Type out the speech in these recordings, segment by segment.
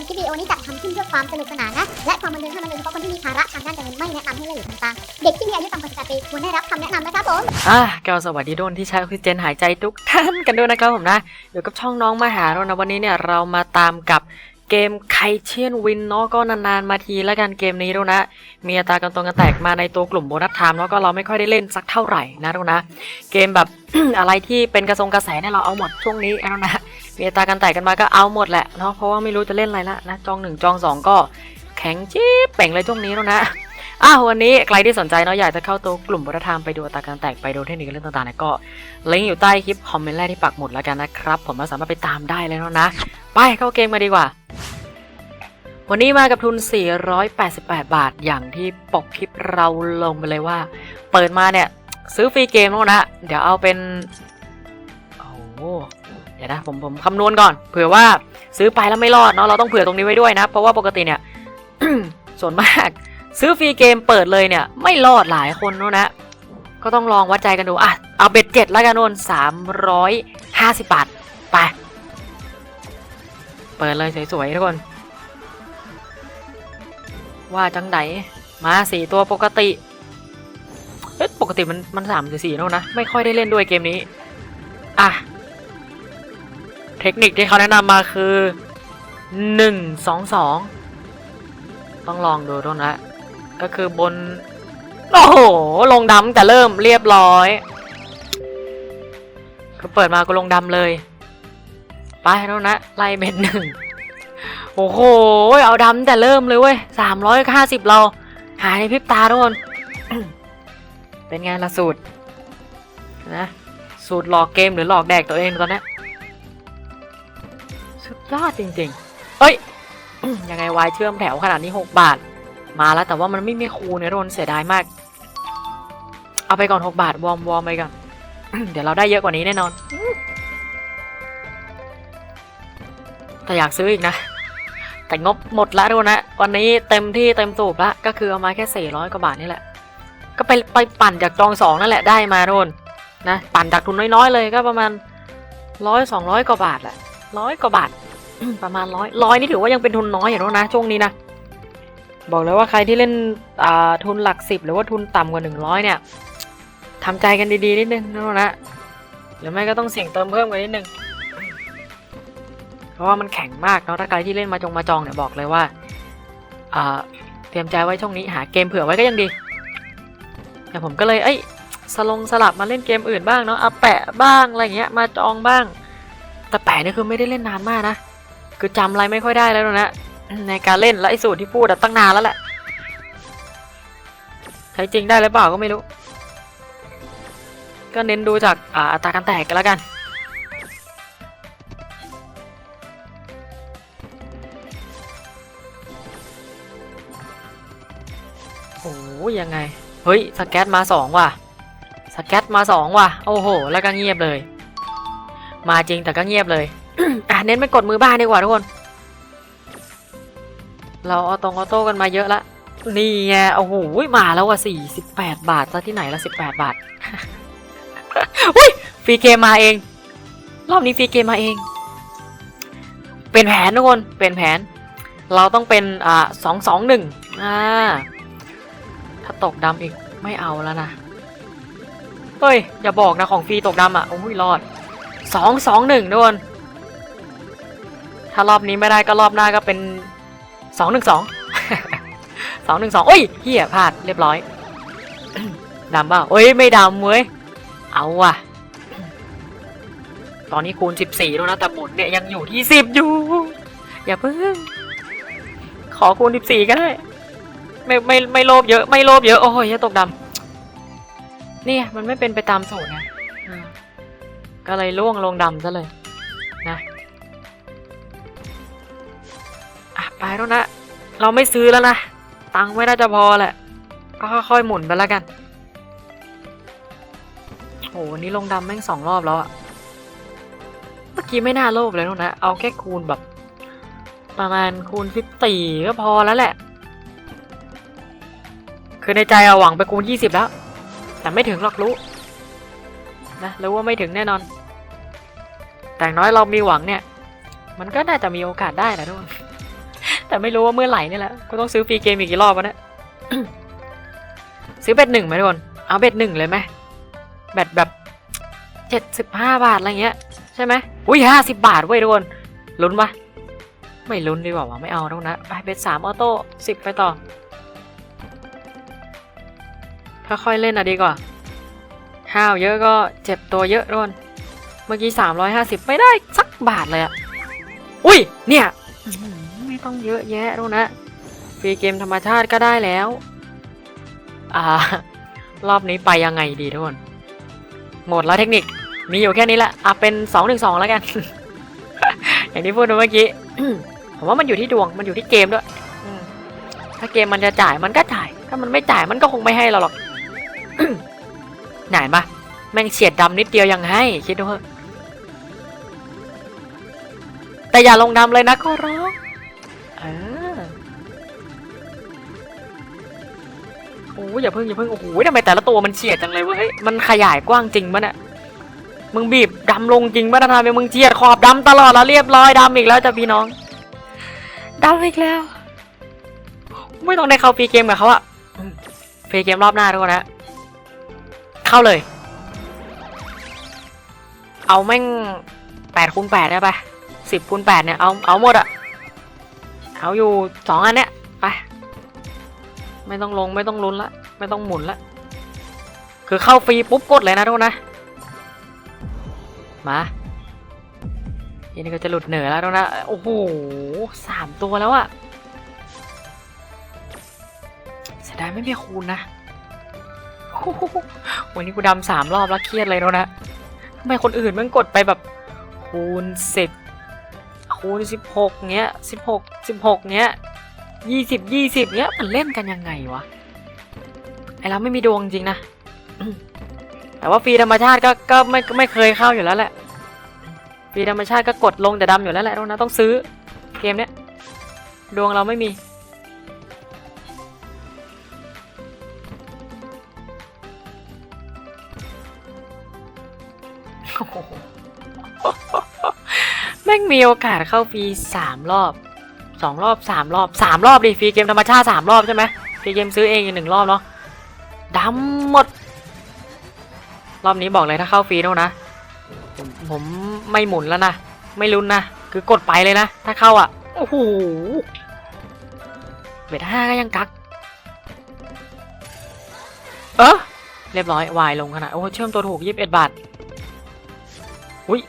มคลิปวิดีโอนี้จัดทำขึ้นเพื่อความสนุกสนานนะ และความบันเทิงเท่านั้นโดยเฉพาะคนที่มีภาระทางด้านการเงินไม่แนะนำให้เล่นหรือทำตามเด็กที่มีอายุต่ำกว่า18ปีควรได้รับคำแนะนำนะครับผมอะก็สวัสดีทุกคนที่ใช้ออกซิเจนหายใจทุกท่านกันด้วยนะครับผมนะอยู่กับช่องน้องมาหาเรานะวันนี้เนี่ยเรามาตามกับเกมไคเชียนวินเนาะก็นานๆมาทีแล้วกันเกมนี้ด้วยนะ มีอัตราการตรงกันแตกมาในตัวกลุ่มโบนัสไทม์แล้วก็เราไม่ค่อยได้เล่นสักเท่าไหร่นะทุกนะ เกมแบบอะไรที่เป็นกระทรงกระแสเนี่ยเราเอาหมดช่วงนี้แล้วนะ มีตาการแตกกันมาก็เอาหมดแหละเนาะเพราะว่าไม่รู้จะเล่นอะไรละนะจองหนึ่งจองสองก็แข็งจี๊บเป่งเลยช่วงนี้แล้วนะอ้าววันนี้ใครที่สนใจเนาะอยากจะเข้าตัวกลุ่มวัฒนธรรมไปดูตาการแตกไปดูเทคนิคเรื่องต่างๆเนี่ยก็ลิงก์อยู่ใต้คลิปคอมเมนต์แรกที่ปักหมุดแล้วกันนะครับ ผมก็สามารถไปตามได้เลยเนาะนะ ไปเข้าเกมมาดีกว่า วันนี้มากับทุน 488 บาทอย่างที่ปกคลิปเราลงไปเลยว่า เปิดมาเนี่ย ซื้อฟรีเกมแล้วนะ เดี๋ยวเอาเป็น โอ้ เดี๋ยวนะผมผมคำนวณก่อน เผื่อว่าซื้อไปแล้วไม่รอดเนาะเราต้องเผื่อตรงนี้ไว้ด้วยนะ เพราะว่าปกติเนี่ย ส่วนมากซื้อฟรีเกมเปิดเลยเนี่ย ไม่รอดหลายคนนะนะ ก็ต้องลองวัดใจกันดูอะเอาเบ็ดเจ็ดแล้วกันนนสามร้อยห้าสิบบาทไปเปิดเลยสวยๆทุกคน ว่าจังไหนมาสี่ตัวปกติเอ้ยปกติมันมันสามหรือสี่แล้วนะ ไม่ค่อยได้เล่นด้วยเกมนี้ อะ เทคนิคที่เขาแนะนำมาคือหนึ่งสองสองต้องลองดูด้วยนะ ก็คือบน โอ้โห ลงดำแต่เริ่มเรียบร้อยก็เปิดมาก็ลงดำเลย ไปแล้วนะ ไล่เบ็ดหนึ่งโอ้โห เอาดำแต่เริ่มเลยเว้ยสามร้อยห้าสิบเรา หายในพริบตาทุกคน เป็นไงล่ะสูตรนะ สูตรหลอกเกมหรือหลอกแดกตัวเองตอนนี้ ยอดจริงๆเฮ้ย ยังไงวายเชื่อมแถวขนาดนี้ 6 บาท มาแล้วแต่ว่ามันไม่มีคูเนี่ยทุนเสียดายมาก เอาไปก่อน 6 บาท วอร์มวอร์มไปก่อน เดี๋ยวเราได้เยอะกว่านี้แน่นอน แต่อยากซื้ออีกนะ แต่งบหมดแล้วทุนนะ วันนี้เต็มที่เต็มสูบละ ก็คือเอามาแค่ 400 กว่าบาทนี่แหละ ก็ไปไปปั่นจากจองสองนั่นแหละได้มาทุกคนนะ ปั่นจากทุนน้อยๆเลยก็ประมาณร้อยสองร้อยกว่าบาทแหละร้อยกว่าบาท ประมาณร้อยร้อยนี่ถือว่ายังเป็นทุนน้อยอยู่แล้วนะ ช่วงนี้นะ บอกเลยว่าใครที่เล่นอ่าทุนหลักสิบหรือว่าทุนต่ำกว่าหนึ่งร้อยเนี่ยทำใจกันดีๆนิดนึงนะนะหรือไม่ก็ต้องเสี่ยงเติมเพิ่มกันนิดนึง เพราะว่ามันแข็งมากเนาะถ้าใครที่เล่นมาจงมาจองเนี่ยบอกเลยว่าอ่าเตรียมใจไว้ช่วงนี้หาเกมเผื่อไว้ก็ยังดี แต่ผมก็เลยเอ้ยสลงสลับมาเล่นเกมอื่นบ้างเนาะเอาแปะบ้างอะไรเงี้ยมาจองบ้าง แต่แปะนี่คือไม่ได้เล่นนานมากนะ คือจำอะไรไม่ค่อยได้แล้วนะในการเล่นและไอ้สูตรที่พูดตั้งนานแล้วแหละใช้จริงได้หรือเปล่าก็ไม่รู้ ก็เน้นดูจากอ่าอัตราการแตกกันแล้วกัน โอ้ยยังไง เฮ้ย สแกตมาสองว่ะ สแกตมาสองว่ะ โอ้โห แล้วก็เงียบเลย มาจริงแต่ก็เงียบเลย อะเน้นไปกดมือบ้านดีกว่าทุกคน เราเอาตรงออโต้กันมาเยอะละนี่ไงโอ้โหมาแล้วว่ะสี่สิบแปดบาทซะที่ไหนละสิบแปดบาทอุ้ยฟรีเกมมาเอง รอบนี้ฟรีเกมมาเอง เป็นแผนทุกคนเป็นแผน เราต้องเป็นอ่าสองสองหนึ่งอ่าถ้าตกดำอีกไม่เอาแล้วนะเฮ้ย อย่าบอกนะของฟรีตกดำอะโอ้ยรอดสองสองหนึ่งทุกคน ถ้ารอบนี้ไม่ได้ก็รอบหน้าก็เป็นสองหนึ่งสองสองหนึ่งสองโอ้ยเฮียพลาดเรียบร้อยดำเปล่าโอ้ยไม่ดำเว้ยเอาว่ะ ตอนนี้คูณสิบสี่แล้วนะแต่หมุนเนี่ยยังอยู่ที่สิบอยู่ อย่าเพิ่ง ขอคูณสิบสี่ก็ได้ ไม่ไม่ไม่โลภเยอะ ไม่โลภเยอะ โอ้ยอย่าตกดำเนี่ยมันไม่เป็นไปตามสูตรไงก็เลยล่วงลงดำซะเลย นะ ไปแล้วนะ เราไม่ซื้อแล้วนะ ตังค์ไม่น่าจะพอแหละ ก็ค่อยๆหมุนไปแล้วกันโหวันนี้ลงดำแม่งสองรอบแล้วอะเมื่อกี้ไม่น่าโลภเลยนะ เอาแค่คูณแบบ ประมาณคูณฟิตีก็พอแล้วแหละ คือในใจเอาหวังไปคูณยี่สิบแล้ว แต่ไม่ถึงหรอกรู้นะรู้ว่าไม่ถึงแน่นอน แต่อย่างน้อยเรามีหวังเนี่ย มันก็น่าจะมีโอกาสได้นะทุกคน แต่ไม่รู้ว่าเมื่อไหร่นี่แหละกูต้องซื้อฟรีเกมอีกกี่รอบวะเนี่ยซื้อเบ็ดหนึ่งไหมทุกคนเอาเบ็ดหนึ่งเลยไหมแบตแบบเจ็ดสิบห้าบาทอะไรเงี้ยใช่ไหมอุ้ยห้าสิบบาทเว้ยทุกคนลุ้นปะไม่ลุ้นดีกว่าวะไม่เอาแล้วนะไปเบ็ดสามออโต้สิบไปต่อค่อยๆเล่นอะดีกว่าห้าวเยอะก็เจ็บตัวเยอะทุกคนเมื่อกี้สามร้อยห้าสิบไม่ได้สักบาทเลยอะอุ้ยเนี่ย ต้องเยอะแยะทุกนะฟรีเกมธรรมชาติก็ได้แล้ว อ่า รอบนี้ไปยังไงดีทุกคนหมดแล้วเทคนิค มีอยู่แค่นี้แหละอะเป็นสองหนึ่งสองแล้วกัน อย่างที่พูดเมื่อกี้ผมว่ามันอยู่ที่ดวงมันอยู่ที่เกมด้วยถ้าเกมมันจะจ่ายมันก็จ่าย ถ้ามันไม่จ่ายมันก็คงไม่ให้เราหรอกไหนปะแม่งเฉียดดำนิดเดียวยังให้ คิดดูเถอะแต่อย่าลงดำเลยนะขอร้อง เออโอ้ยอย่าเพิ่งอย่าเพิ่งโอ้โหทำไมแต่ละตัวมันเฉียดจังเลยเว้ยมันขยายกว้างจริงปะเนี่ยมึงบีบดำลงจริงปะนะทำไมมึงเฉียดขอบดำตลอดแล้วเรียบร้อยดำอีกแล้วจ้ะพี่น้องดำอีกแล้ว ไม่ต้องได้เข้าฟรีเกมกับเขาอะอืมฟรีเกมรอบหน้าทุกคนนะเข้าเลย เอาแม่งแปดคูณแปดได้ปะสิบคูณแปดเนี่ยเอาเอาหมดอะ เอาอยู่สองอันเนี้ยไป ไม่ต้องลงไม่ต้องลุ้นละ ไม่ต้องหมุนละ คือเข้าฟรีปุ๊บกดเลยนะทุกคนนะ มาทีนี้ก็จะหลุดเหนือแล้วทุกคนนะ โอ้โหสามตัวแล้วอะเสียดายไม่มีคูณนะโอ้โหวันนี้กูดำสามรอบแล้วเครียดเลยทุกคนนะทำไมคนอื่นมันกดไปแบบคูณสิบ คูณสิบหกเงี้ยสิบหกสิบหกเงี้ยยี่สิบยี่สิบเนี้ยมันเล่นกันยังไงวะไอเราไม่มีดวงจริงนะแต่ว่าฟรีธรรมชาติก็ก็ไม่ไม่เคยเข้าอยู่แล้วแหละฟรีธรรมชาติก็กดลงแต่ดำอยู่แล้วแหละทุกนะต้องซื้อเกมเนี้ยดวงเราไม่มีโอ้โห ม่งมีโอกาสเข้าฟรีสามรอบสองรอบสามรอบสามรอบดิฟรีเกมธรรมชาติสามรอบใช่ไหมฟรีเกมซื้อเองอีกหนึ่งรอบเนาะดำหมด รอบนี้บอกเลยถ้าเข้าฟรีแล้วนะผมผมไม่หมุนแล้วนะ ไม่ลุ้นนะ คือกดไปเลยนะ ถ้าเข้าอะโอ้โหเบ็ดห้าก็ยังกัก เออเรียบร้อยวายลงขนาด โอ้เชื่อมตัวถูกยี่สิบเอ็ดบาท อุ้ย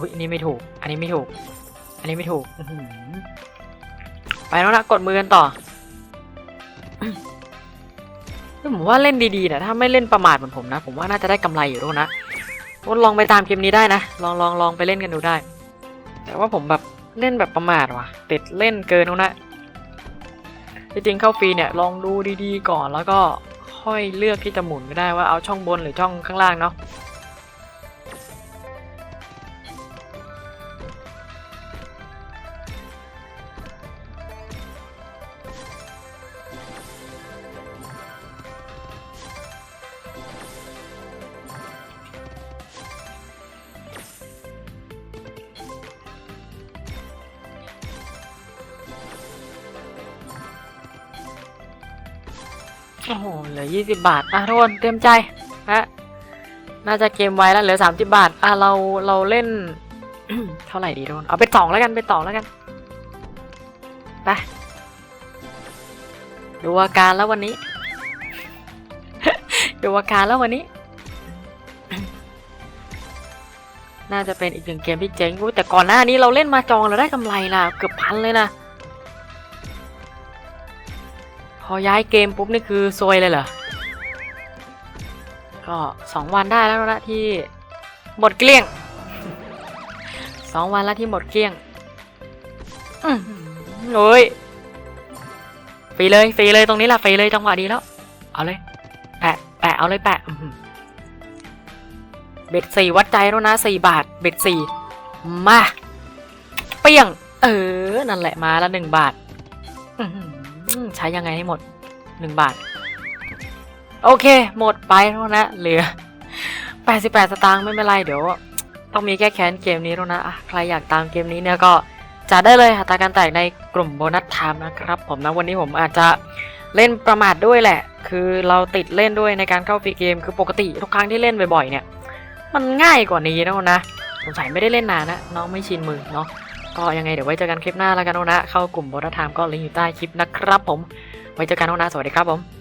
อุ้ยอันนี้ไม่ถูก อันนี้ไม่ถูก อันนี้ไม่ถูกไปแล้วนะกดมือกันต่อผมว่าเล่นดีๆนะถ้าไม่เล่นประมาทเหมือนผมนะ ผมว่าน่าจะได้กำไรอยู่ด้วยนะก็ลองไปตามเกมนี้ได้นะ ลองลองลองไปเล่นกันดูได้ แต่ว่าผมแบบเล่นแบบประมาทว่ะ ติดเล่นเกินแล้วนะจริงๆเข้าฟรีเนี่ยลองดูดีๆก่อนแล้วก็ค่อยเลือกที่จะหมุนก็ได้ว่าเอาช่องบนหรือช่องข้างล่างเนาะ โอ้โหเหลือยี่สิบาท อะทุกคนเตรียมใจฮะน่าจะเกมไว้แล้วเหลือสามสิบาท อะเราเราเล่น เท่าไหร่ดีทุกคนเอาไปสองแล้วกันไปสองแล้วกันไปดูอาการแล้ววันนี้ ดูอาการแล้ววันนี้ น่าจะเป็นอีกหนึ่งเกมที่เจ๊งแต่ก่อนหน้านี้เราเล่นมาจองเราได้กำไรล่ะเกือบพันเลยนะ อย้ายเกมปุ๊บนี่คือซวยเลยเหรอ ก็สองวันได้แล้วนะที่หมดเกลี้ยงสองวันแล้วที่หมดเกลี้ยงอื้อโอ้ยฟรีเลยฟรีเลยตรงนี้แหละฟรีเลยจังหวะดีแล้ว เอาเลย แปะแปะเอาเลยแปะเบ็ดสี่วัดใจแล้วนะสี่บาท เบ็ดสี่มา เปี้ยง เออ นั่นแหละมาล้วหนึ่งบาท อื ใช้ยังไงให้หมดหนึ่งบาท โอเค หมดไปแล้วนะเหลือ88สตางค์ไม่เป็นไรเดี๋ยว ต้องมีแก้แค้นเกมนี้แล้วนะอะใครอยากตามเกมนี้เนี่ยก็จัดได้เลยอัตราการแตกในกลุ่มโบนัสไทม์นะครับ ผมนะวันนี้ผมอาจจะเล่นประมาทด้วยแหละ คือเราติดเล่นด้วยในการเข้าฟรีเกม คือปกติทุกครั้งที่เล่นบ่อยๆเนี่ย มันง่ายกว่านี้นะนะสงสัยไม่ได้เล่นนานนะน้องไม่ชินมือเนาะ ก็ยังไงเดี๋ยวไว้เจอกันคลิปหน้าแล้วกันนะ เข้ากลุ่มโบนัสไทม์ก็ลิงก์อยู่ใต้คลิปนะครับผม ไว้เจอกันนะ สวัสดีครับผม